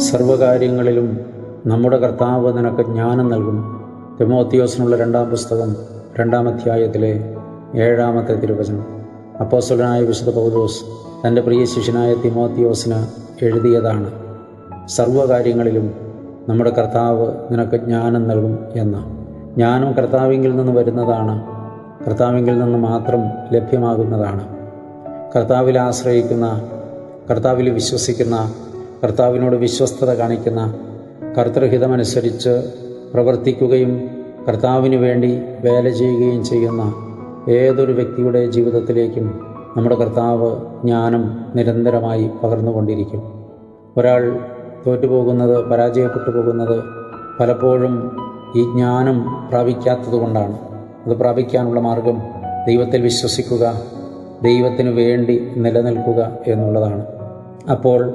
സർവകാര്യങ്ങളിലും നമ്മുടെ കർത്താവ് നിനക്ക് ജ്ഞാനം നൽകും തിമോത്തിയോസിനുള്ള രണ്ടാം പുസ്തകം രണ്ടാം അധ്യായത്തിലെ ഏഴാമത്തെ തിരുവചനം. അപ്പോസ്വലനായ വിശുദ്ധ പൗലോസ് തന്റെ പ്രിയ ശിഷ്യനായ തിമോത്തിയോസിന് എഴുതിയതാണ് സർവകാര്യങ്ങളിലും നമ്മുടെ കർത്താവ് നിനക്ക് ജ്ഞാനം നൽകും എന്ന്. ജ്ഞാനം കർത്താവിങ്കിൽ നിന്ന് വരുന്നതാണ് കർത്താവിങ്കിൽ നിന്ന് മാത്രം ലഭ്യമാകുന്നതാണ്. കർത്താവിൽ ആശ്രയിക്കുന്ന കർത്താവിൽ വിശ്വസിക്കുന്ന കർത്താവിനോട് വിശ്വസ്തത കാണിക്കുന്ന കർത്തൃഹിതമനുസരിച്ച് പ്രവർത്തിക്കുകയും കർത്താവിന് വേണ്ടി വേല ചെയ്യുകയും ചെയ്യുന്ന ഏതൊരു വ്യക്തിയുടെ ജീവിതത്തിലേക്കും നമ്മുടെ കർത്താവ് ജ്ഞാനം നിരന്തരമായി പകർന്നുകൊണ്ടിരിക്കും. ഒരാൾ തോറ്റുപോകുന്നത് പരാജയപ്പെട്ടു പോകുന്നത് പലപ്പോഴും ഈ ജ്ഞാനം പ്രാപിക്കാത്തതുകൊണ്ടാണ് അത് പ്രാപിക്കാനുള്ള മാർഗം ദൈവത്തിൽ വിശ്വസിക്കുക ദൈവത്തിനു വേണ്ടി നിലനിൽക്കുക എന്നുള്ളതാണ്. അപ്പോൾ